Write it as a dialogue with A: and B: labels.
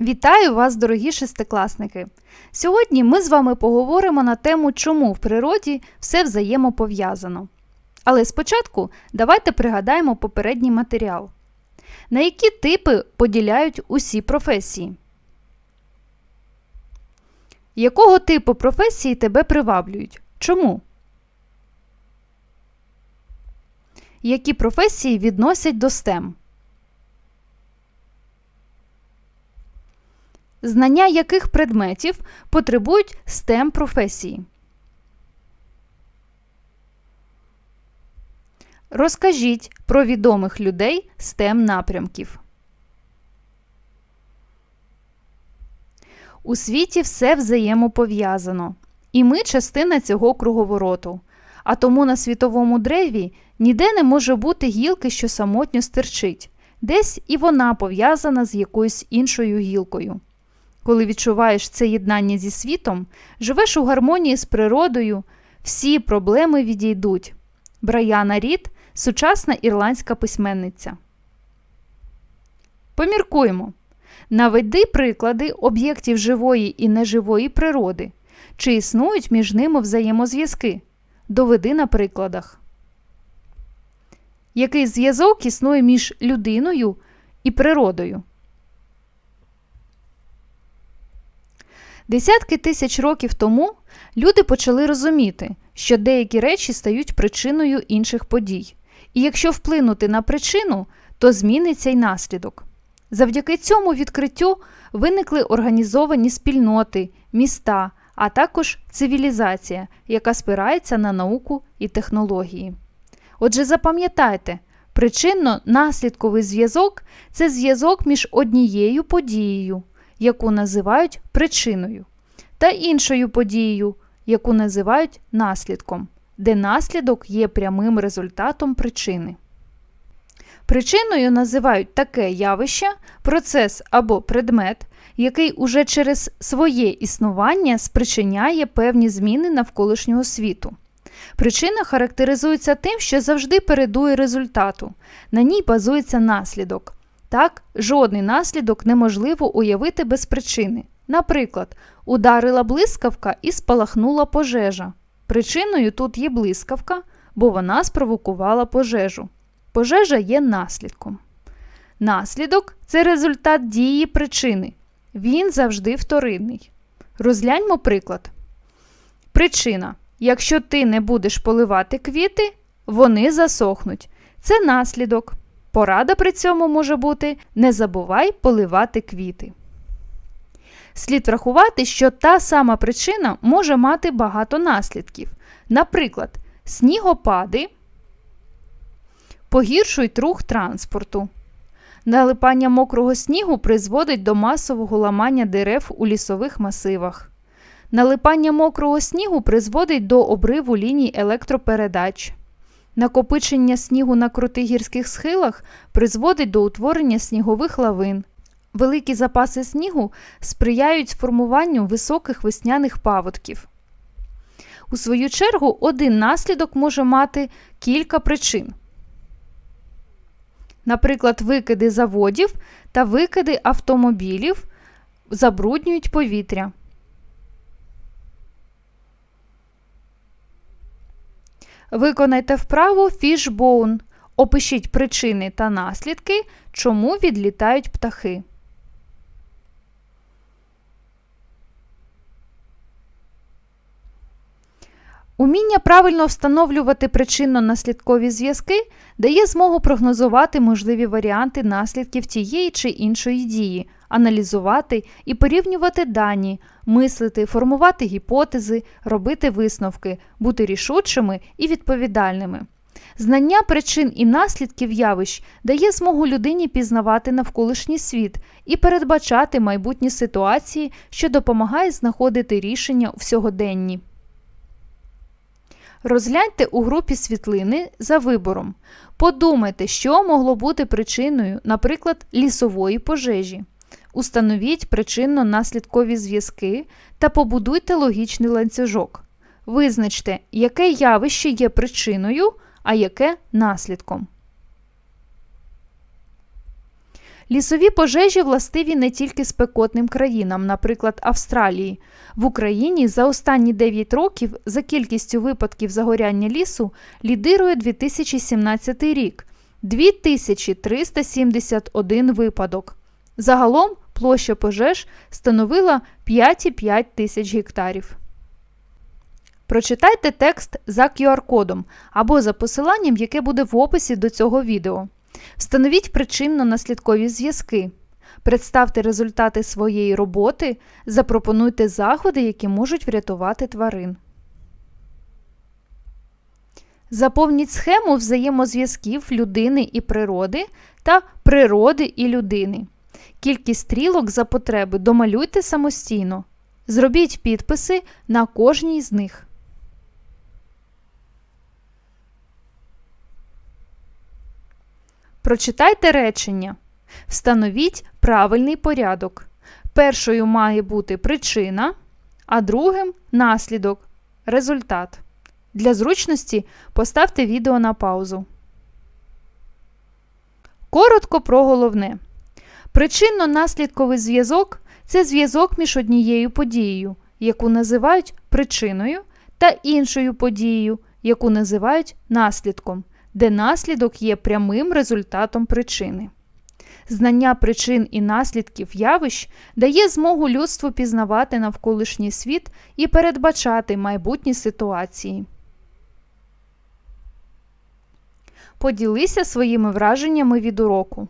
A: Вітаю вас, дорогі шестикласники! Сьогодні ми з вами поговоримо на тему, чому в природі все взаємопов'язано. Але спочатку давайте пригадаємо попередній матеріал. На які типи поділяють усі професії? Якого типу професії тебе приваблюють? Чому? Які професії відносять до STEM? Знання яких предметів потребують STEM професії? Розкажіть про відомих людей STEM напрямків. У світі все взаємопов'язано, і ми частина цього круговороту. А тому на світовому древі ніде не може бути гілки, що самотньо стирчить, десь і вона пов'язана з якоюсь іншою гілкою. Коли відчуваєш це єднання зі світом, живеш у гармонії з природою, всі проблеми відійдуть. Браяна Рід сучасна ірландська письменниця. Поміркуємо. Наведи приклади об'єктів живої і неживої природи. Чи існують між ними взаємозв'язки? Доведи на прикладах. Який зв'язок існує між людиною і природою? Десятки тисяч років тому люди почали розуміти, що деякі речі стають причиною інших подій. І якщо вплинути на причину, то зміниться й наслідок. Завдяки цьому відкриттю виникли організовані спільноти, міста, а також цивілізація, яка спирається на науку і технології. Отже, запам'ятайте, причинно-наслідковий зв'язок це зв'язок між однією подією, яку називають причиною, та іншою подією, яку називають наслідком, де наслідок є прямим результатом причини. Причиною називають таке явище, процес або предмет, який уже через своє існування спричиняє певні зміни навколишнього світу. Причина характеризується тим, що завжди передує результату, на ній базується наслідок. Так, жодний наслідок неможливо уявити без причини. Наприклад, ударила блискавка і спалахнула пожежа. Причиною тут є блискавка, бо вона спровокувала пожежу. Пожежа є наслідком. Наслідок це результат дії причини. Він завжди вторинний. Розгляньмо приклад. Причина. Якщо ти не будеш поливати квіти, вони засохнуть. Це наслідок. Порада при цьому може бути не забувай поливати квіти. Слід врахувати, що та сама причина може мати багато наслідків. Наприклад, снігопади погіршують рух транспорту. Налипання мокрого снігу призводить до масового ламання дерев у лісових масивах. Налипання мокрого снігу призводить до обриву ліній електропередач. Накопичення снігу на крутих гірських схилах призводить до утворення снігових лавин. Великі запаси снігу сприяють формуванню високих весняних паводків. У свою чергу, один наслідок може мати кілька причин. Наприклад, викиди заводів та викиди автомобілів забруднюють повітря. Виконайте вправу фішбоун. Опишіть причини та наслідки, чому відлітають птахи. Уміння правильно встановлювати причинно-наслідкові зв'язки дає змогу прогнозувати можливі варіанти наслідків тієї чи іншої дії, аналізувати і порівнювати дані, мислити, формувати гіпотези, робити висновки, бути рішучими і відповідальними. Знання причин і наслідків явищ дає змогу людині пізнавати навколишній світ і передбачати майбутні ситуації, що допомагає знаходити рішення у сьогоденні. Розгляньте у групі світлини за вибором. Подумайте, що могло бути причиною, наприклад, лісової пожежі. Установіть причинно-наслідкові зв'язки та побудуйте логічний ланцюжок. Визначте, яке явище є причиною, а яке наслідком. Лісові пожежі властиві не тільки спекотним країнам, наприклад, Австралії. В Україні за останні 9 років за кількістю випадків загоряння лісу лідирує 2017 рік 2371 випадок. Загалом площа пожеж становила 5,5 тисяч гектарів. Прочитайте текст за QR-кодом або за посиланням, яке буде в описі до цього відео. Встановіть причинно-наслідкові зв'язки. Представте результати своєї роботи, запропонуйте заходи, які можуть врятувати тварин. Заповніть схему взаємозв'язків людини і природи та природи і людини. Кількість стрілок за потреби домалюйте самостійно. Зробіть підписи на кожній з них. Прочитайте речення. Встановіть правильний порядок. Першою має бути причина, а другим наслідок, результат. Для зручності поставте відео на паузу. Коротко про головне. Причинно-наслідковий зв'язок це зв'язок між однією подією, яку називають причиною, та іншою подією, яку називають наслідком, де наслідок є прямим результатом причини. Знання причин і наслідків явищ дає змогу людству пізнавати навколишній світ і передбачати майбутні ситуації. Поділися своїми враженнями від уроку.